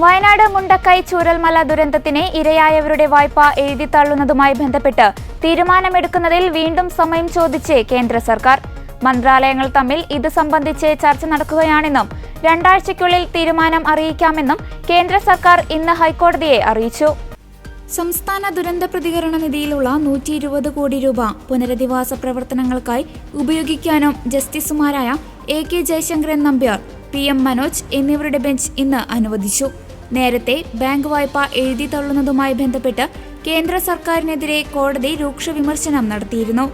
വയനാട് മുണ്ടക്കൈ ചൂരൽമല ദുരന്തത്തിന് ഇരയായവരുടെ വായ്പ എഴുതിത്തള്ളുന്നതുമായി ബന്ധപ്പെട്ട് തീരുമാനമെടുക്കുന്നതിൽ വീണ്ടും സമയം ചോദിച്ച് കേന്ദ്ര സർക്കാർ. മന്ത്രാലയങ്ങൾ തമ്മിൽ ഇത് സംബന്ധിച്ച് ചർച്ച നടക്കുകയാണെന്നും രണ്ടാഴ്ചയ്ക്കുള്ളിൽ തീരുമാനം അറിയിക്കാമെന്നും കേന്ദ്ര സർക്കാർ ഇന്ന് ഹൈക്കോടതിയെ അറിയിച്ചു. സംസ്ഥാന ദുരന്ത പ്രതികരണ നിധിയിലുള്ള നൂറ്റി ഇരുപത് കോടി രൂപ പുനരധിവാസ പ്രവർത്തനങ്ങൾക്കായി ഉപയോഗിക്കാനും ജസ്റ്റിസുമാരായ A K Jayasankaran Nambiar P M Manoj എന്നിവരുടെ ബെഞ്ച് ഇന്ന് അനുവദിച്ചു. നേരത്തെ ബാങ്ക് വായ്പ എഴുതി തള്ളുന്നതുമായി ബന്ധപ്പെട്ട് കേന്ദ്ര സർക്കാരിനെതിരെ കോടതി രൂക്ഷ വിമർശനം നടത്തിയിരുന്നു.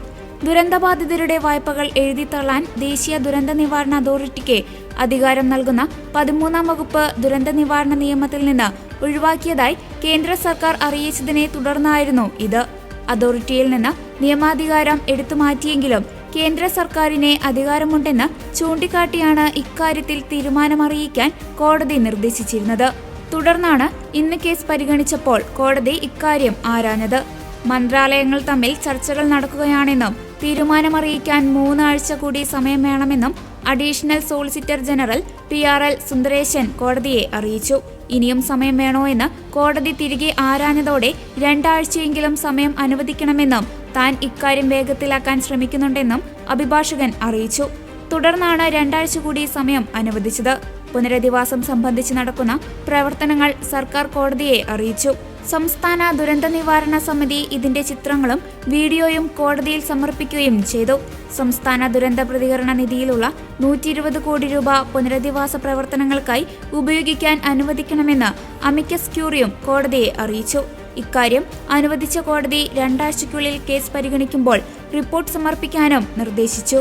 ദുരന്തബാധിതരുടെ വായ്പകൾ എഴുതിത്തള്ളാൻ ദേശീയ ദുരന്ത നിവാരണ അതോറിറ്റിക്ക് അധികാരം നൽകുന്ന പതിമൂന്നാം വകുപ്പ് ദുരന്ത നിവാരണ നിയമത്തിൽ നിന്ന് ഒഴിവാക്കിയതായി കേന്ദ്ര സർക്കാർ അറിയിച്ചതിനെ തുടർന്നായിരുന്നു ഇത്. അതോറിറ്റിയിൽ നിന്ന് നിയമാധികാരം എടുത്തുമാറ്റിയെങ്കിലും കേന്ദ്ര സർക്കാരിനെ അധികാരമുണ്ടെന്ന് ചൂണ്ടിക്കാട്ടിയാണ് ഇക്കാര്യത്തിൽ തീരുമാനമറിയിക്കാൻ കോടതി നിർദ്ദേശിച്ചിരുന്നത്. തുടർന്നാണ് ഇന്ന് കേസ് പരിഗണിച്ചപ്പോൾ കോടതി ഇക്കാര്യം ആരാഞ്ഞത്. മന്ത്രാലയങ്ങൾ തമ്മിൽ ചർച്ചകൾ നടക്കുകയാണെന്നും തീരുമാനമറിയിക്കാൻ മൂന്നാഴ്ച കൂടി സമയം വേണമെന്നും additional solicitor general P R L Sundaresan കോടതിയെ അറിയിച്ചു. ഇനിയും സമയം വേണോ എന്ന് കോടതി തിരികെ ആരാഞ്ഞതോടെ രണ്ടാഴ്ചയെങ്കിലും സമയം അനുവദിക്കണമെന്നും താൻ ഇക്കാര്യം വേഗത്തിലാക്കാൻ ശ്രമിക്കുന്നുണ്ടെന്നും അഭിഭാഷകൻ അറിയിച്ചു. തുടർന്നാണ് രണ്ടാഴ്ച കൂടി സമയം അനുവദിച്ചത്. പുനരധിവാസം സംബന്ധിച്ച് നടക്കുന്ന പ്രവർത്തനങ്ങൾ സർക്കാർ കോടതിയെ അറിയിച്ചു. സംസ്ഥാന ദുരന്ത നിവാരണ സമിതി ഇതിന്റെ ചിത്രങ്ങളും വീഡിയോയും കോടതിയിൽ സമർപ്പിക്കുകയും ചെയ്തു. സംസ്ഥാന ദുരന്ത പ്രതികരണ നിധിയിലുള്ള നൂറ്റി ഇരുപത് കോടി രൂപ പുനരധിവാസ പ്രവർത്തനങ്ങൾക്കായി ഉപയോഗിക്കാൻ അനുവദിക്കണമെന്ന് അമിക്കസ് ക്യൂറിയും കോടതിയെ അറിയിച്ചു. ഇക്കാര്യം അനുവദിച്ച കോടതി രണ്ടാഴ്ചയ്ക്കുള്ളിൽ കേസ് പരിഗണിക്കുമ്പോൾ റിപ്പോർട്ട് സമർപ്പിക്കാനും നിർദ്ദേശിച്ചു.